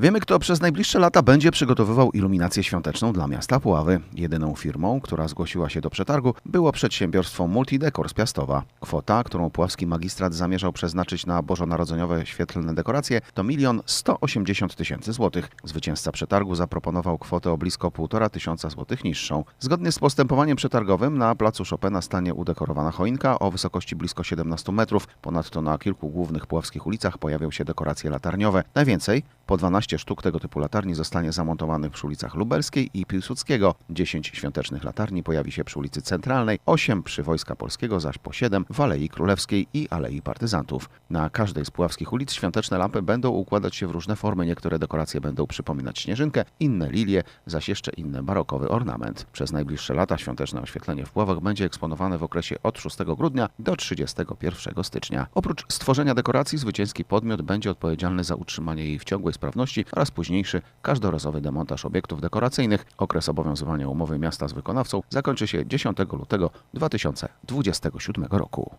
Wiemy, kto przez najbliższe lata będzie przygotowywał iluminację świąteczną dla miasta Puławy. Jedyną firmą, która zgłosiła się do przetargu, było przedsiębiorstwo Multidekor z Piastowa. Kwota, którą puławski magistrat zamierzał przeznaczyć na bożonarodzeniowe świetlne dekoracje, to milion 180 tysięcy złotych. Zwycięzca przetargu zaproponował kwotę o blisko 1,5 tysiąca złotych niższą. Zgodnie z postępowaniem przetargowym na placu Chopina stanie udekorowana choinka o wysokości blisko 17 metrów. Ponadto na kilku głównych puławskich ulicach pojawią się dekoracje latarniowe. Najwięcej, po 12 sztuk tego typu latarni zostanie zamontowanych przy ulicach Lubelskiej i Piłsudskiego. 10 świątecznych latarni pojawi się przy ulicy Centralnej, 8 przy Wojska Polskiego, zaś po 7 w Alei Królewskiej i Alei Partyzantów. Na każdej z puławskich ulic świąteczne lampy będą układać się w różne formy. Niektóre dekoracje będą przypominać śnieżynkę, inne lilie, zaś jeszcze inne barokowy ornament. Przez najbliższe lata świąteczne oświetlenie w Puławach będzie eksponowane w okresie od 6 grudnia do 31 stycznia. Oprócz stworzenia dekoracji, zwycięski podmiot będzie odpowiedzialny za utrzymanie jej w ciągłej sprawności oraz późniejszy, każdorazowy demontaż obiektów dekoracyjnych. Okres obowiązywania umowy miasta z wykonawcą zakończy się 10 lutego 2027 roku.